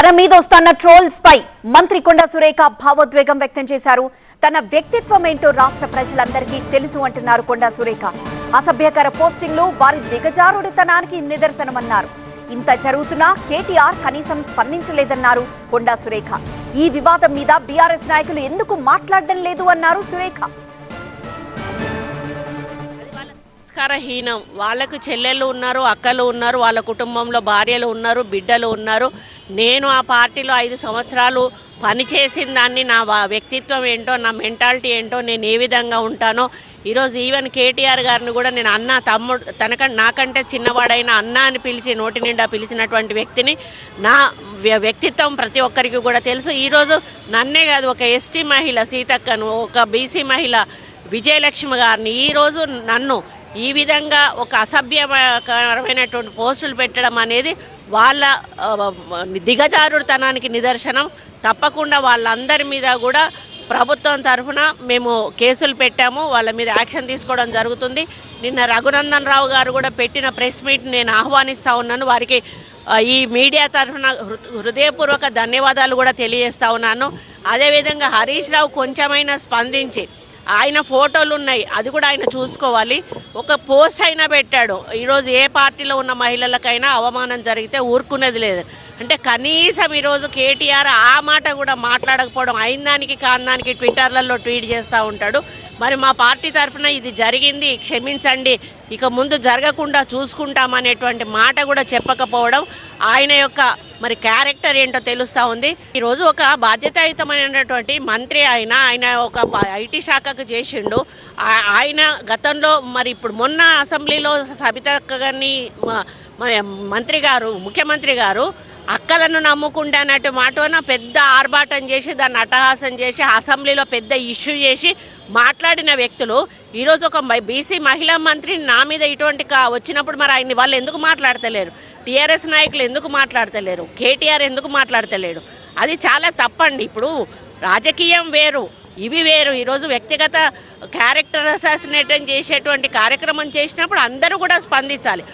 తన మీద వస్తున్న ట్రోల్స్ పై మంత్రి కొండా సురేఖ భావోద్వేగం వ్యక్తం చేశారు. తన వ్యక్తిత్వం ఏంటో రాష్ట్ర ప్రజలందరికీ తెలుసు అంటున్నారు కొండా సురేఖ. అసభ్యకర పోస్టింగ్లు వారి దిగజారుడితనానికి నిదర్శనమన్నారు. ఇంత జరుగుతున్నా కేటీఆర్ కనీసం స్పందించలేదన్నారు కొండా సురేఖ. ఈ వివాదం మీద బీఆర్ఎస్ నాయకులు ఎందుకు మాట్లాడడం లేదు అన్నారు సురేఖ. సంస్కారహీనం వాళ్ళకు చెల్లెళ్ళు ఉన్నారు అక్కలు ఉన్నారు వాళ్ళ కుటుంబంలో భార్యలు ఉన్నారు బిడ్డలు ఉన్నారు. నేను ఆ పార్టీలో ఐదు సంవత్సరాలు పనిచేసిన దాన్ని నా వ్యక్తిత్వం ఏంటో నా మెంటాలిటీ ఏంటో నేను ఏ విధంగా ఉంటానో ఈరోజు ఈవెన్ కేటీఆర్ గారిని కూడా నేను అన్న తమ్ముడు తనకంటే నాకంటే చిన్నవాడైన అన్న అని పిలిచి నోటి నిండా పిలిచినటువంటి వ్యక్తిని నా వ్య- వ్యక్తిత్వం ప్రతి ఒక్కరికి కూడా తెలుసు. ఈరోజు నన్నే కాదు ఒక ఎస్టీ మహిళ సీతక్కను ఒక బీసీ మహిళ విజయలక్ష్మి గారిని ఈరోజు నన్ను ఈ విధంగా ఒక అసభ్యకరమైనటువంటి పోస్టులు పెట్టడం అనేది వాళ్ళ దిగజారుడుతనానికి నిదర్శనం. తప్పకుండా వాళ్ళందరి మీద కూడా ప్రభుత్వం తరఫున మేము కేసులు పెట్టాము వాళ్ళ మీద యాక్షన్ తీసుకోవడం జరుగుతుంది. నిన్న రఘునందన్ రావు గారు కూడా పెట్టిన ప్రెస్ మీట్ నేను ఆహ్వానిస్తూ ఉన్నాను. వారికి ఈ మీడియా తరఫున హృ- హృదయపూర్వక ధన్యవాదాలు కూడా తెలియజేస్తా ఉన్నాను. అదేవిధంగా హరీష్ రావు కొంచెమైనా స్పందించి ఆయన ఫోటోలు ఉన్నాయి అది కూడా ఆయన చూసుకోవాలి. ఒక పోస్ట్ అయినా పెట్టాడు. ఈరోజు ఏ పార్టీలో ఉన్న మహిళలకైనా అవమానం జరిగితే ఊరుకునేది లేదు. అంటే కనీసం ఈరోజు కేటీఆర్ ఆ మాట కూడా మాట్లాడకపోవడం అయిన దానికి కాని దానికి ట్విట్టర్లలో ట్వీట్ చేస్తూ ఉంటాడు. మరి మా పార్టీ తరఫున ఇది జరిగింది క్షమించండి. ఇక ముందు జరగకుండా చూసుకుంటామనేటువంటి మాట కూడా చెప్పకపోవడం ఆయన యొక్క మరి క్యారెక్టర్ ఏంటో తెలుస్తూ ఉంది. ఈరోజు ఒక బాధ్యతాయుతమైనటువంటి మంత్రి ఆయన ఆయన ఒక ఐటీ శాఖకు చేసిండు. ఆయన గతంలో మరి ఇప్పుడు మొన్న అసెంబ్లీలో సబిత గారిని మంత్రి గారు ముఖ్యమంత్రి గారు అక్కలను నమ్ముకుంటే అన్నట్టు మాటన పెద్ద ఆర్భాటం చేసి దాన్ని అట్టహాసం చేసి అసెంబ్లీలో పెద్ద ఇష్యూ చేసి మాట్లాడిన వ్యక్తులు ఈరోజు ఒక బీసీ మహిళా మంత్రి నా మీద ఇటువంటి కా- వచ్చినప్పుడు మరి ఆయన్ని వాళ్ళు ఎందుకు మాట్లాడతలేరు? టీఆర్ఎస్ నాయకులు ఎందుకు మాట్లాడతలేరు? కేటీఆర్ ఎందుకు మాట్లాడతలేడు? అది చాలా తప్పండి. ఇప్పుడు రాజకీయం వేరు ఇవి వేరు. ఈరోజు వ్యక్తిగత క్యారెక్టర్ అసాసినేటం చేసేటువంటి కార్యక్రమం చేసినప్పుడు అందరూ కూడా స్పందించాలి.